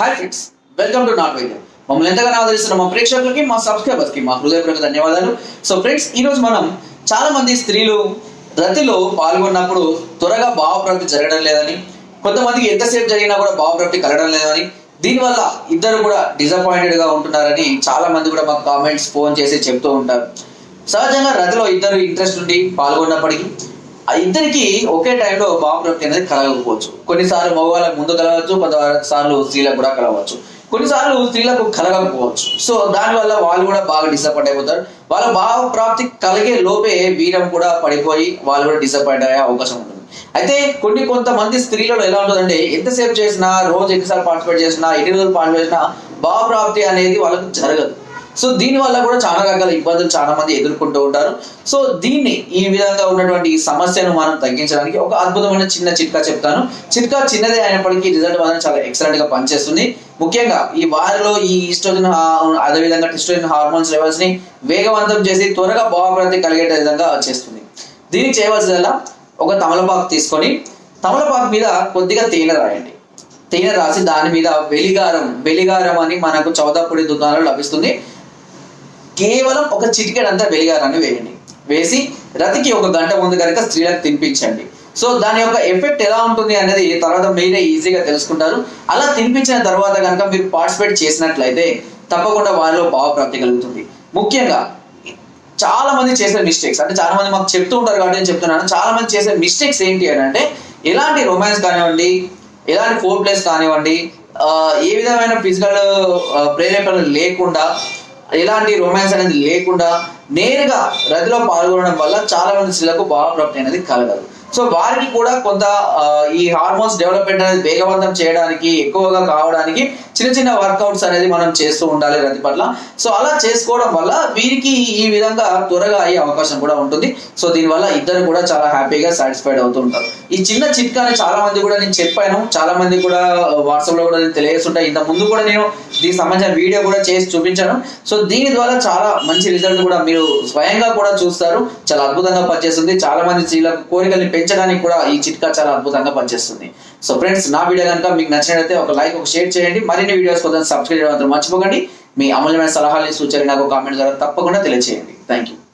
Hi friends welcome to నాట్ వైద్యం మమ్మల్ని ఎంతగానో ఆదరిస్తున్న మా ప్రేక్షకులకి మా సబ్స్క్రైబర్స్కి మా హృదయపూర్వక ధన్యవాదాలు. సో ఫ్రెండ్స్ ఈ రోజు మనం చాలామంది స్త్రీలు రతిలో పాల్గొన్నప్పుడు త్వరగా భావప్రాప్తి జరగడం లేదని కొంతమందికి ఎంతసేపు జరిగినా కూడా భావప్రాప్తి కలగడం లేదని దీనివల్ల ఇద్దరు కూడా డిసప్పాయింటెడ్గా ఉంటున్నారని చాలామంది కూడా మాకు కామెంట్స్ ఫోన్ చేసి చెప్తూ ఉంటారు. సహజంగా రతిలో ఇద్దరు ఇంట్రెస్ట్ ఉండి పాల్గొన్నప్పటికీ ఆ ఇద్దరికి ఒకే టైంలో భావప్రాప్తి అనేది కలగకపోవచ్చు. కొన్నిసార్లు మగవాళ్ళకు ముందు కలగవచ్చు కొంతసార్లు స్త్రీలకు కూడా కలగవచ్చు. కొన్నిసార్లు స్త్రీలకు కలగకపోవచ్చు. సో దానివల్ల వాళ్ళు కూడా బాగా డిసప్పాయింట్ అయిపోతారు. వాళ్ళ భావప్రాప్తి కలిగే లోపే వీరం కూడా పడిపోయి వాళ్ళు కూడా డిసప్పాయింట్ అయ్యే అవకాశం ఉంటుంది. అయితే కొన్ని కొంతమంది స్త్రీలలో ఎలా ఉంటుందంటే ఎంతసేపు చేసినా రోజు ఎన్నిసార్లు పార్టిసిపేట్ చేసినా ఎన్ని రోజులు పార్టిసిపేట్ చేసినా భావప్రాప్తి అనేది వాళ్ళకు జరగదు. సో దీని వల్ల కూడా చాలా రకాల ఇబ్బందులు చాలా మంది ఎదుర్కొంటూ ఉంటారు. సో దీన్ని ఈ విధంగా ఉన్నటువంటి సమస్యను మనం తగ్గించడానికి ఒక అద్భుతమైన చిన్న చిట్కా చెప్తాను. చిట్కా చిన్నదే అయినప్పటికీ రిజల్ట్ మాత్రం చాలా ఎక్సలెంట్గా పనిచేస్తుంది. ముఖ్యంగా ఈ వారిలో ఈ ఈస్ట్రోజన్ అదేవిధంగా టిస్ట్రోజన్ హార్మోన్స్ లెవెల్స్ని వేగవంతం చేసి త్వరగా భావప్రాప్తి కలిగే విధంగా చేస్తుంది. దీనికి చేయవలసిందల్లా ఒక తమలపాకు తీసుకొని తమలపాకు మీద కొద్దిగా తేనె రాయండి. తేనె రాసి దాని మీద వెలిగారం వెలిగారం అని మనకు చౌదాపూడి దుకాణంలో లభిస్తుంది. కేవలం ఒక చిటికెడంతా వెలిగారాన్ని వేయండి. వేసి రతికి ఒక గంట ముందు కనుక స్త్రీలకు తినిపించండి. సో దాని యొక్క ఎఫెక్ట్ ఎలా ఉంటుంది అనేది తర్వాత మీరే ఈజీగా తెలుసుకుంటారు. అలా తినిపించిన తర్వాత కనుక మీరు పార్టిసిపేట్ చేసినట్లయితే తప్పకుండా వారిలో భావప్రాప్తి కలుగుతుంది. ముఖ్యంగా చాలా మంది చేసే మిస్టేక్స్ అంటే చాలా మంది మాకు చెప్తూ ఉంటారు కాబట్టి నేను చెప్తున్నాను. చాలా మంది చేసే మిస్టేక్స్ ఏంటి అని అంటే ఎలాంటి రొమాన్స్ కానివ్వండి ఎలాంటి ఫోర్ ప్లేస్ కానివ్వండి ఏ విధమైన ఫిజికల్ ప్రేరేపణలు లేకుండా ఎలాంటి రొమాన్స్ అనేది లేకుండా నేరుగా రతిలో పాల్గొనడం వల్ల చాలా మంది స్త్రీలకు భావప్రాప్తి అనేది కలగదు. సో వారికి కూడా కొంత ఈ హార్మోన్స్ డెవలప్మెంట్ అనేది వేగవంతం చేయడానికి ఎక్కువగా కావడానికి చిన్న చిన్న వర్కౌట్స్ అనేది మనం చేస్తూ ఉండాలి రతి పట్ల. సో అలా చేసుకోవడం వల్ల వీరికి ఈ విధంగా త్వరగా అయ్యే అవకాశం కూడా ఉంటుంది. సో దీనివల్ల ఇద్దరు కూడా చాలా హ్యాపీగా సాటిస్ఫైడ్ అవుతూ ఉంటారు. ఈ చిన్న చిట్కాని చాలా మంది కూడా నేను చెప్పాను. చాలా మంది కూడా వాట్సాప్లో కూడా నేను తెలియజేస్తుంటాయి ఇంత ముందు కూడా నేను దీనికి సంబంధించిన వీడియో కూడా చేసి చూపించాను. సో దీని ద్వారా చాలా మంచి రిజల్ట్ కూడా మీరు స్వయంగా కూడా చూస్తారు. చాలా అద్భుతంగా పనిచేస్తుంది. చాలా మంది స్త్రీలకు కోరికల్ని పెంచడానికి కూడా ఈ చిట్కా చాలా అద్భుతంగా పనిచేస్తుంది. సో ఫ్రెండ్స్ నా వీడియో కనుక మీకు నచ్చినట్లయితే ఒక లైక్ ఒక షేర్ చేయండి. మరిన్ని వీడియోస్ కోసం సబ్స్క్రైబ్ మాత్రం మర్చిపోకండి. మీ అమూల్యమైన సలహాలు సూచనలు నాకు కామెంట్ ద్వారా తప్పకుండా తెలియజేయండి థ్యాంక్ యూ